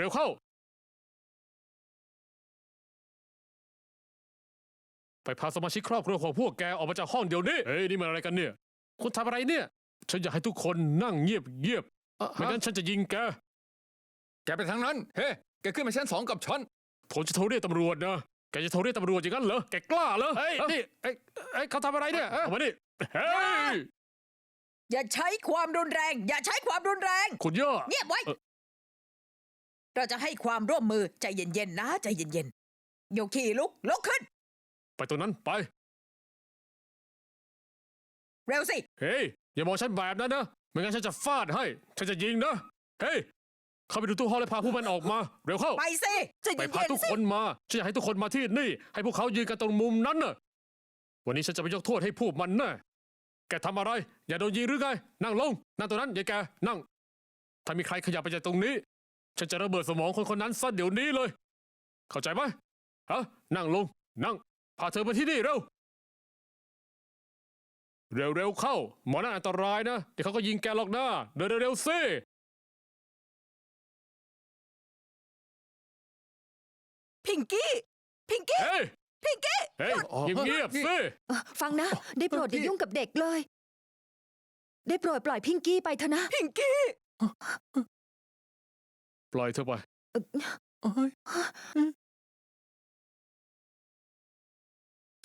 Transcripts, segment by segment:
เร็วเข้า ไปพาสมาชิกครอบครัวของพวกแกออกมาจากห้องเดี๋ยวนี้ เฮ้ย นี่มันอะไรกันเนี่ย คุณทำอะไรเนี่ย ฉันอยากให้ทุกคนนั่งเงียบเงียบๆไม่งั้นฉันจะยิงแก แกไปทางนั้น เฮ้แกขึ้นมาชั้นสองกับฉัน ผมจะโทรเรียกตำรวจนะ แกจะโทรเรียกตำรวจอย่างนั้นเหรอ แกกล้าเหรอเฮ้ยนี่ เอ้ยเอ้ยเขาทำอะไรเนี่ยเอามาดิเฮ้ย อย่าใช้ความรุนแรง อย่าใช้ความรุนแรง คุณย่า เงียบไว้ เอ่อ เราจะให้ความร่วมมือใจเย็นๆนะใจเย็นๆโยคีลุกลุกขึ้น ไปตรงนั้นไป เร็วสิ เฮ้ย อย่ามองฉันแบบนั้นนะ ไม่งั้นฉันจะฟาดให้ ฉันจะยิงนะ เฮ้ย เข้าไปดูตู้ห้องแล้วพาพวกมันออกมา เร็วเข้า ไปสิใจไปเย็พานทุกๆสิคนมา ฉันอยากให้ทุกคนมาที่นี่ ให้พวกเขายืนกันตรงมุมนั้นน่ะ วันนี้ฉันจะไปยกโทษให้พวกมันนะแกทำอะไร อย่าโดนยิงหรือไง นั่งลง นั่งตรงนั้นอย่าแก นั่ง ถ้ามีใครขยับไปจากตรงนี้ ฉันจะระเบิดสมองคนคนนั้นซะเดี๋ยวนี้เลย เข้าใจไหมฮะนั่งลง นั่ง พาเธอมาที่นี่เร็ว เร็วๆเข้า หมอนั่นอันตรายนะ เดี๋ยวเขาก็ยิงแกหรอกนะเดินเร็วๆสิพิงกี้ พิงกี้ เฮ้ยพิงกี้เฮ้ยอ๋อเงียบๆสิเอ่อฟังนะ ได้โปรดอย่าพี่ยุ่งกับเด็กเลย ได้โปรดปล่อยพิงกี้ไปเถอะนะ พิงกี้ ปล่อยเธอไปเอ้ย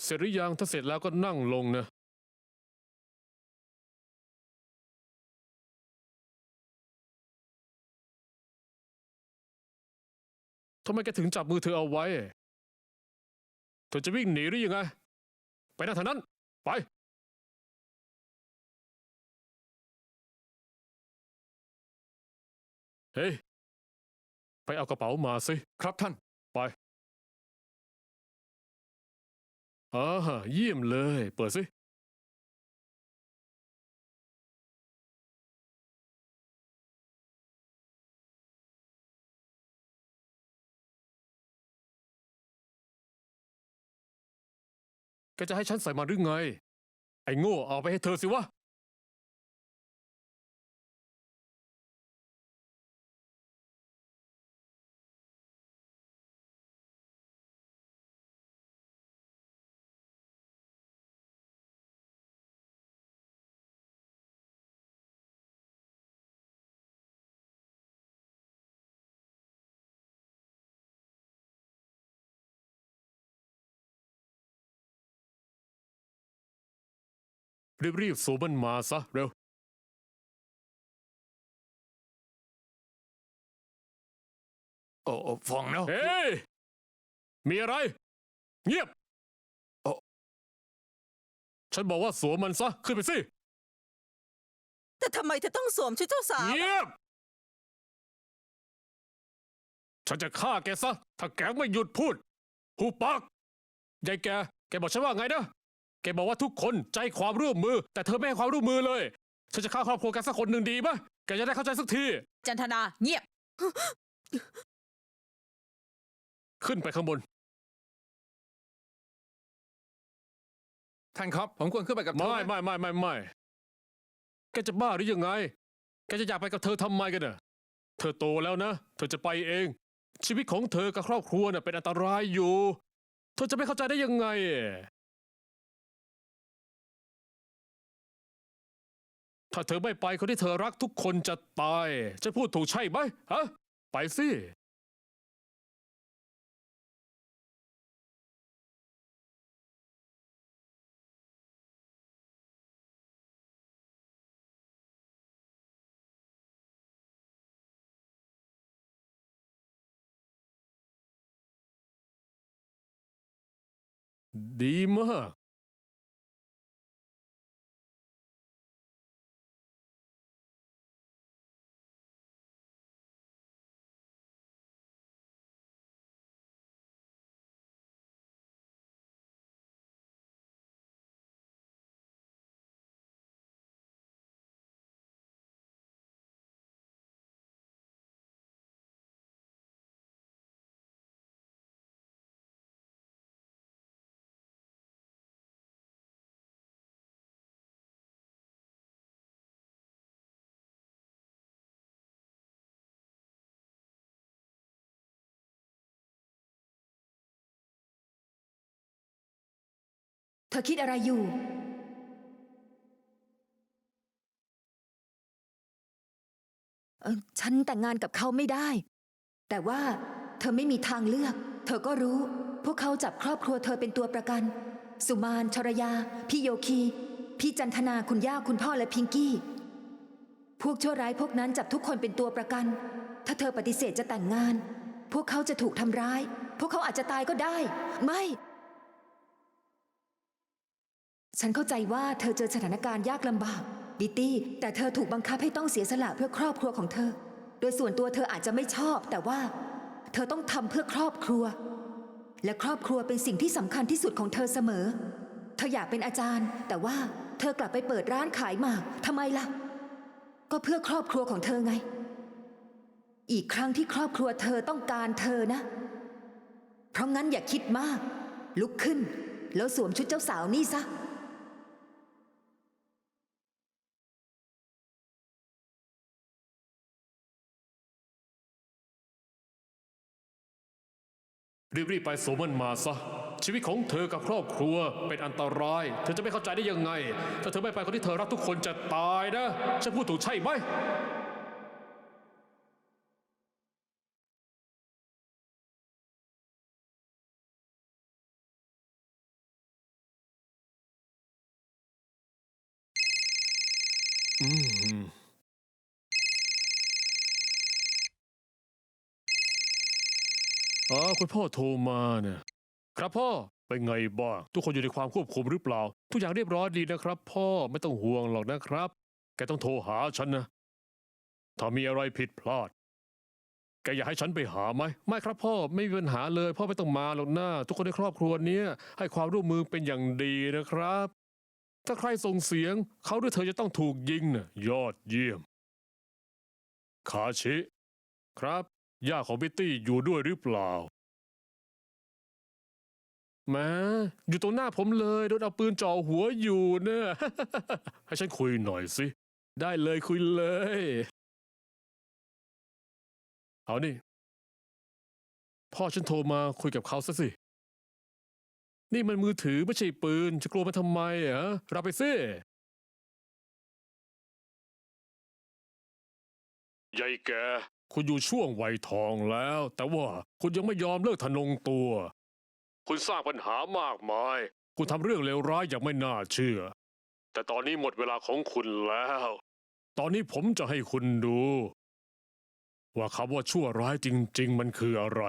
เสร็จหรือยังถ้าเสร็จแล้วก็นั่งลงนะ ทำไมแกถึงจับมือเธอเอาไว้ เธอจะวิ่งหนีหรือยังไง ไปนั่งทางนั้น ไป เฮ้ย ไปเอากระเป๋ามาสิ ครับท่านอ่าเยี่ยมเลย เปิดสิแกจะให้ฉันใส่มาหรือไง ไอ้โง่เอาไปให้เธอสิวะ รีบๆสวมมันมาซะเร็ว โอ้โอ้ฟังนะเฮ้ย มีอะไร เงียบเอ่อฉันบอกว่าสวมมันซะ ขึ้นไปสิ แต่ทำไมเธอต้องสวมชุดเจ้าสาว เงียบ ฉันจะฆ่าแกซะ ถ้าแกไม่หยุดพูด หูปากยายแก แกบอกฉันว่าไงนะ แกบอกว่าทุกคนใจความร่วมมือ แต่เธอไม่ให้ความร่วมมือเลย ฉันจะฆ่าครอบครัวแกสักคนหนึ่งดีปะแกจะได้เข้าใจสักที จันทนาเงียบ ขึ้นไปข้างบน ท่านครับ ผมควรขึ้นไปกับเธอไม่หไม่ไม่ไม่ไม่แกจะบ้าหรือยังไง แกจะอยากไปกับเธอทำไมกันน่ะ เธอโตแล้วนะ เธอจะไปเอง ชีวิตของเธอกับครอบครัวน่ะเป็นอันตรายอยู่ เธอจะไม่เข้าใจได้ยังไง ถ้าเธอไม่ไปคนที่เธอรักทุกคนจะตาย จะพูดถูกใช่ไหมฮะ ไปสิ ดีมาก อคิดอะไรอยู่เออฉันแต่งงานกับเขาไม่ได้ แต่ว่าเธอไม่มีทางเลือก เธอก็รู้ พวกเขาจับครอบครัวเธอเป็นตัวประกัน สุมานชรยา พี่โยคี พี่จันทนาคุณย่าคุณพ่อและพิงกี้ พวกชั่วร้ายพวกนั้นจับทุกคนเป็นตัวประกัน ถ้าเธอปฏิเสธจะแต่งงาน พวกเขาจะถูกทำร้าย พวกเขาอาจจะตายก็ได้ ไม่ ฉันเข้าใจว่าเธอเจอสถานการณ์ยากลำบากบิตตี้ แต่เธอถูกบังคับให้ต้องเสียสละเพื่อครอบครัวของเธอ โดยส่วนตัวเธออาจจะไม่ชอบ แต่ว่า เธอต้องทำเพื่อครอบครัว และครอบครัวเป็นสิ่งที่สำคัญที่สุดของเธอเสมอ เธออยากเป็นอาจารย์ แต่ว่าเธอกลับไปเปิดร้านขายหมากทำไมล่ะ ก็เพื่อครอบครัวของเธอไง อีกครั้งที่ครอบครัวเธอต้องการเธอนะ เพราะงั้นอย่าคิดมาก ลุกขึ้น แล้วสวมชุดเจ้าสาวนี่ซะ รีบๆไปสวมมันมาซะชีวิตของเธอกับครอบครัวเป็นอันตราย เธอจะไม่เข้าใจได้ยังไง ถ้าเธอไม่ไปคนที่เธอรักทุกคนจะตายนะฉันพูดถูกใช่ไหม อ๋อคุณพ่อโทรมาเนี่ยครับพ่อเป็นไงบ้างทุกคนอยู่ในความควบคุมหรือเปล่า ทุกอย่างเรียบร้อยดีนะครับ พ่อไม่ต้องห่วงหรอกนะครับ แกต้องโทรหาฉันนะ ถ้ามีอะไรผิดพลาด แกอยากให้ฉันไปหาไหมไม่ครับพ่อไม่มีปัญหาเลยพ่อไม่ต้องมาหรอกนะทุกคนในครอบครัวเนี้ให้ความร่วมมือเป็นอย่างดีนะครับ ถ้าใครส่งเสียง เขาด้วยเธอจะต้องถูกยิงนะยอดเยี่ยม คาชิ ครับ ย่าของบิตตี้อยู่ด้วยหรือเปล่าแม้อยู่ตรงหน้าผมเลยโดนเอาปืนจ่อหัวอยู่เนี่ย ให้ฉันคุยหน่อยสิ ได้เลยคุยเลย เอานี่ พ่อฉันโทรมาคุยกับเขาซะสิ นี่มันมือถือไม่ใช่ปืน จะกลัวมันทำไมอะรับไปสิยายแก คุณอยู่ช่วงวัยทองแล้ว แต่ว่าคุณยังไม่ยอมเลิกทะนงตัว คุณสร้างปัญหามากมาย คุณทำเรื่องเลวร้ายอย่างไม่น่าเชื่อ แต่ตอนนี้หมดเวลาของคุณแล้ว ตอนนี้ผมจะให้คุณดู ว่าคำว่าชั่วร้ายจริง ๆ มันคืออะไร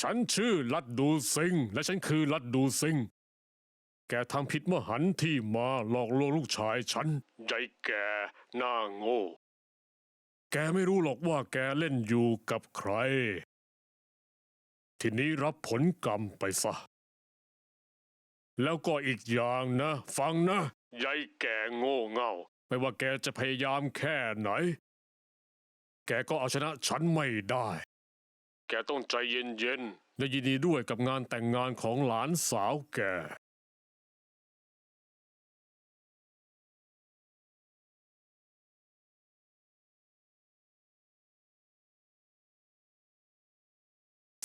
ฉันชื่อลัดดูซิง และฉันคือลัดดูซิง แกทำผิดมหันต์ที่มาหลอกลวงลูกชายฉันยายแกหน้าโง่ แกไม่รู้หรอกว่าแกเล่นอยู่กับใคร ทีนี้รับผลกรรมไปซะ แล้วก็อีกอย่างนะ ฟังนะยายแกโง่เง่า ไม่ว่าแกจะพยายามแค่ไหน แกก็เอาชนะฉันไม่ได้ แกต้องใจเย็นๆและยินดีด้วยกับงานแต่งงานของหลานสาวแก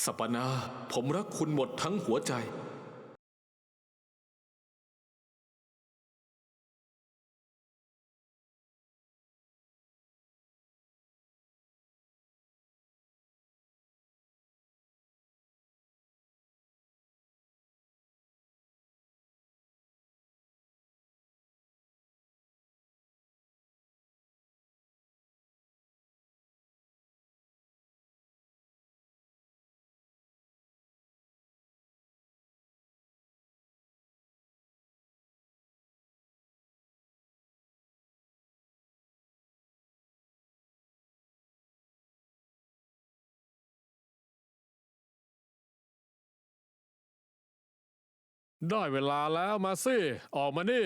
สปนา ผมรักคุณหมดทั้งหัวใจ ได้เวลาแล้วมาสิ ออกมานี่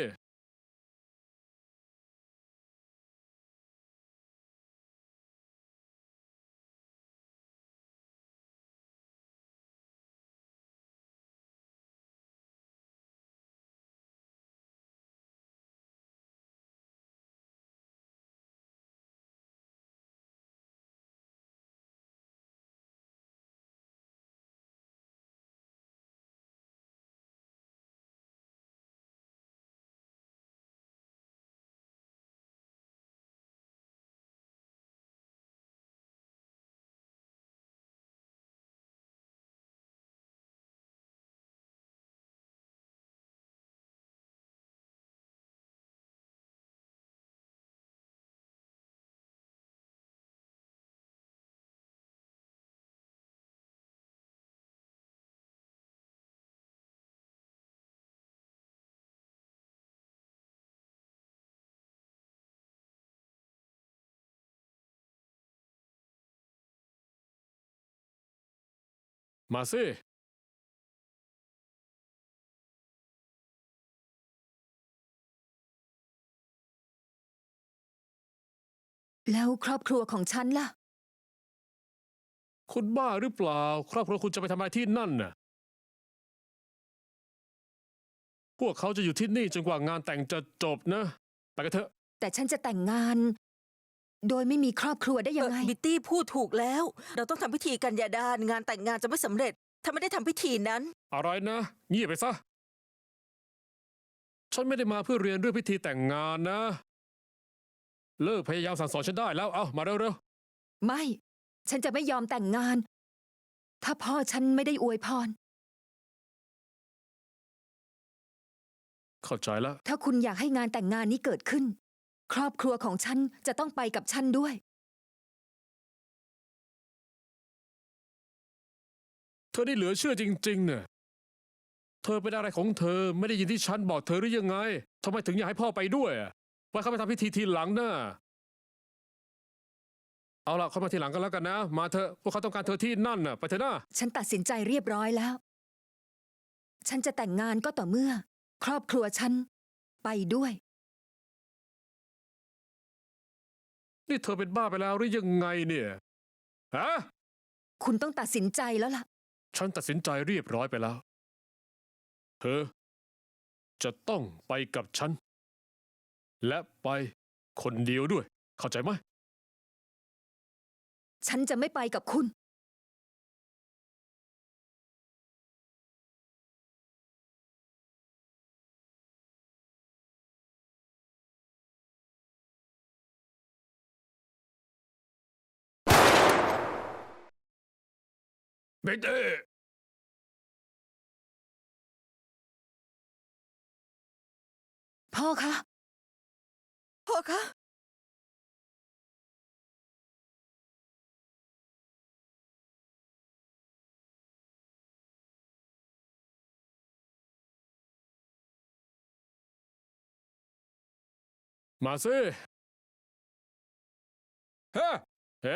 มาสิแล้วครอบครัวของฉันล่ะ คุณบ้าหรือเปล่า ครอบครัวคุณจะไปทำอะไรที่นั่นน่ะ พวกเขาจะอยู่ที่นี่จนกว่างานแต่งจะจบนะ ไปกันเถอะ แต่ฉันจะแต่งงาน โดยไม่มีครอบครัวได้ยังไง เอ่อบิตตี้พูดถูกแล้ว เราต้องทำพิธีกันยาดานงานแต่งงานจะไม่สำเร็จ ถ้าไม่ได้ทำพิธีนั้น อะไรนะเงียบไปซะ ฉันไม่ได้มาเพื่อเรียนเรื่องพิธีแต่งงานนะ เลิกพยายามสั่งสอนฉันได้แล้ว เอามาเร็วไม่ ฉันจะไม่ยอมแต่งงาน ถ้าพ่อฉันไม่ได้อวยพร ๆ เข้าใจแล้ว ถ้าคุณอยากให้งานแต่งงานนี้เกิดขึ้น ครอบครัวของฉันจะต้องไปกับฉันด้วย เธอนี่เหลือเชื่อจริงๆเนี่ยเธอเป็นอะไรของเธอไม่ได้ยินที่ฉันบอกเธอหรือยังไงทำไมถึงอยากให้พ่อไปด้วยอะไว้เขาไปทำพิธีทีหลังนะเอาล่ะเขามาทีหลังกันแล้วกันนะ มาเถอะพวกเขาต้องการเธอที่นั่นน่ะไปเถอะนะฉันตัดสินใจเรียบร้อยแล้ว ฉันจะแต่งงานก็ต่อเมื่อ ครอบครัวฉันไปด้วย นี่เธอเป็นบ้าไปแล้วหรือยังไงเนี่ย ฮะ คุณต้องตัดสินใจแล้วล่ะ ฉันตัดสินใจเรียบร้อยไปแล้ว เธอ จะต้องไปกับฉัน และไปคนเดียวด้วย เข้าใจไหม ฉันจะไม่ไปกับคุณ เบเต้พ่อคะพ่อคะมาสิเ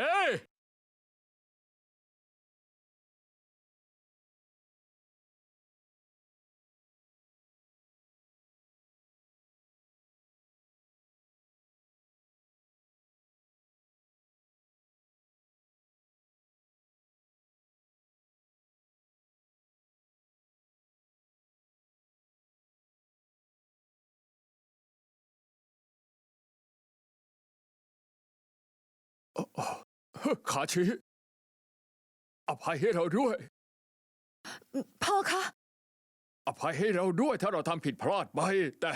ขาชีอภัยให้เราด้วย พ่อคะ อภัยให้เราด้วยถ้าเราทำผิดพลาดไป แต่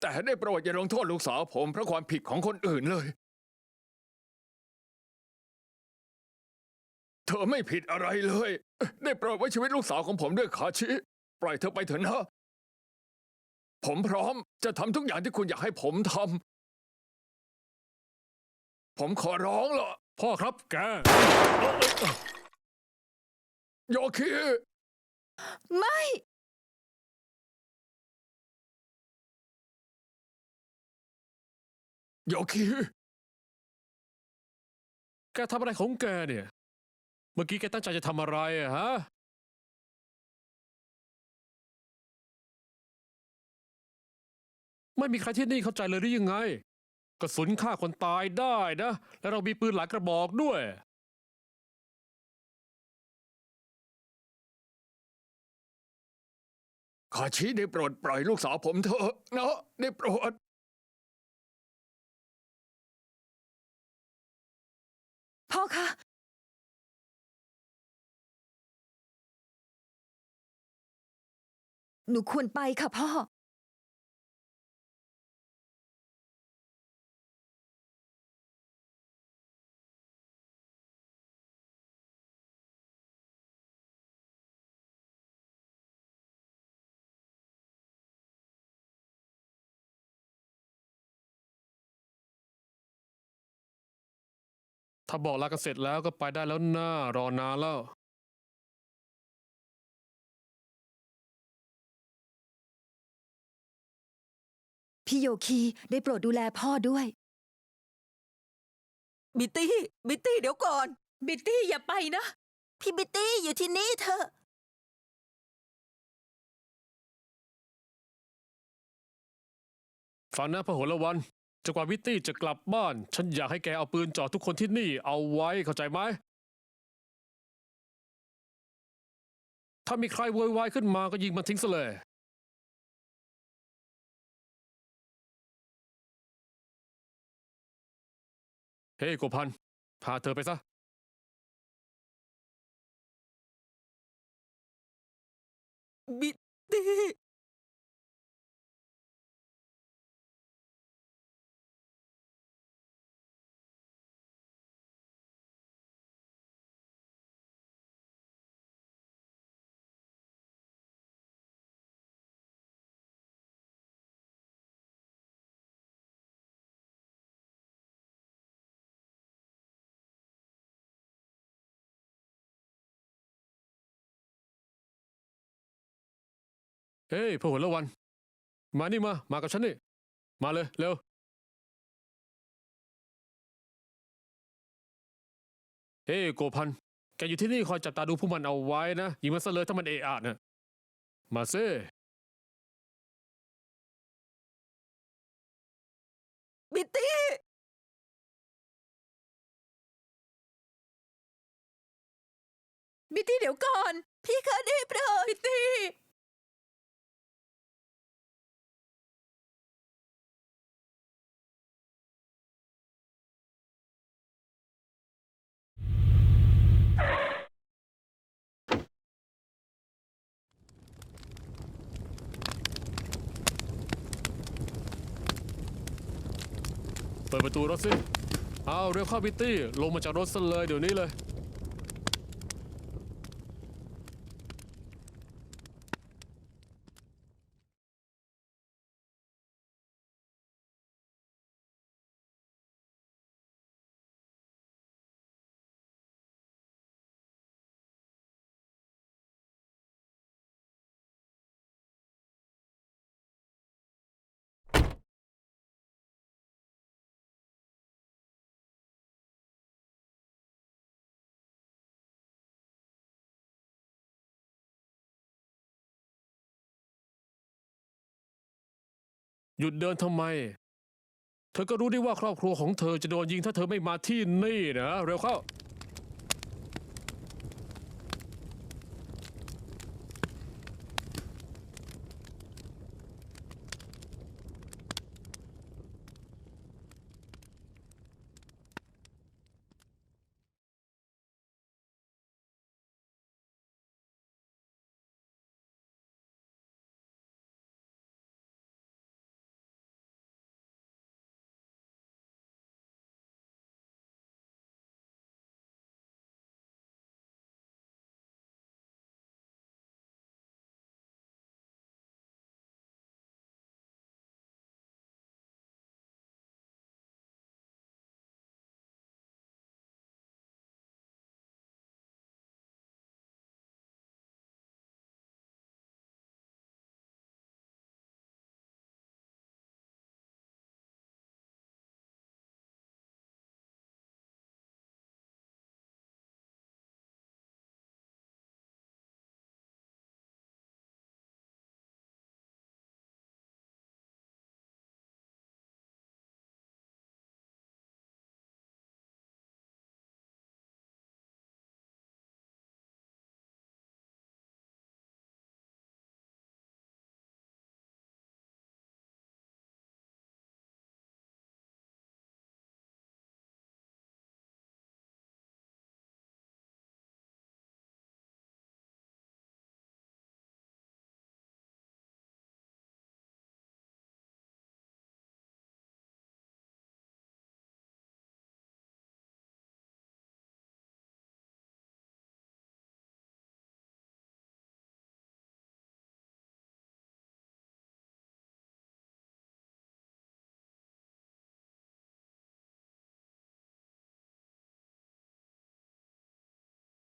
แต่ได้โปรดอย่าลงโทษลูกสาวผมเพราะความผิดของคนอื่นเลย เธอไม่ผิดอะไรเลย ได้โปรดไว้ชีวิตลูกสาวของผมด้วยขาชิ ปล่อยเธอไปเถอะนะ ผมพร้อมจะทำทุกอย่างที่คุณอยากให้ผมทำ ผมขอร้องละพ่อครับแกโยคีไม่ โยคีแกทำอะไรของแกเนี่ย เมื่อกี้แกตั้งใจจะทำอะไรอะฮะ ไม่มีใครที่นี่เข้าใจเลยหรือยังไง กระสุนฆ่าคนตายได้นะ แล้วเรามีปืนหลายกระบอกด้วยขาชิได้โปรดปล่อยลูกสาวผมเถอะนะได้โปรด พ่อคะ หนูควรไปค่ะพ่อ ถ้าบอกลากันเสร็จแล้วก็ไปได้แล้วนะรอนานแล้วพี่โยคีได้โปรดดูแลพ่อด้วย บิตตี้ บิตตี้เดี๋ยวก่อน บิตตี้อย่าไปนะ พี่บิตตี้อยู่ที่นี่เธอะฟังนะพหลวัน จนกว่าวิตตี้จะกลับบ้าน ฉันอยากให้แกเอาปืนจ่อทุกคนที่นี่เอาไว้เข้าใจไหม ถ้ามีใครโวยวายขึ้นมาก็ยิงมันทิ้งซะเลย เฮ้ยโกพัน พาเธอไปซะ บิตตี้ เฮ้ยพหลวัน มานี่มา มากับฉันนี่ มาเลยเร็ว เฮ้ยโกพัน แกอยู่ที่นี่คอยจับตาดูพวกมันเอาไว้นะยิงมันซะเลยถ้ามันเอะอะนะมาเซ่บิตตี้ บิตตี้เดี๋ยวก่อน พี่คะได้โปรดบิตตี้ ดประตูรถสิเอาเร็วเข้าบิตตี้ ลงมาจากรถซะเลยเดี๋ยวนี้เลย หยุดเดินทำไม เธอก็รู้ดีว่าครอบครัวของเธอจะโดนยิงถ้าเธอไม่มาที่นี่นะ เร็วเข้า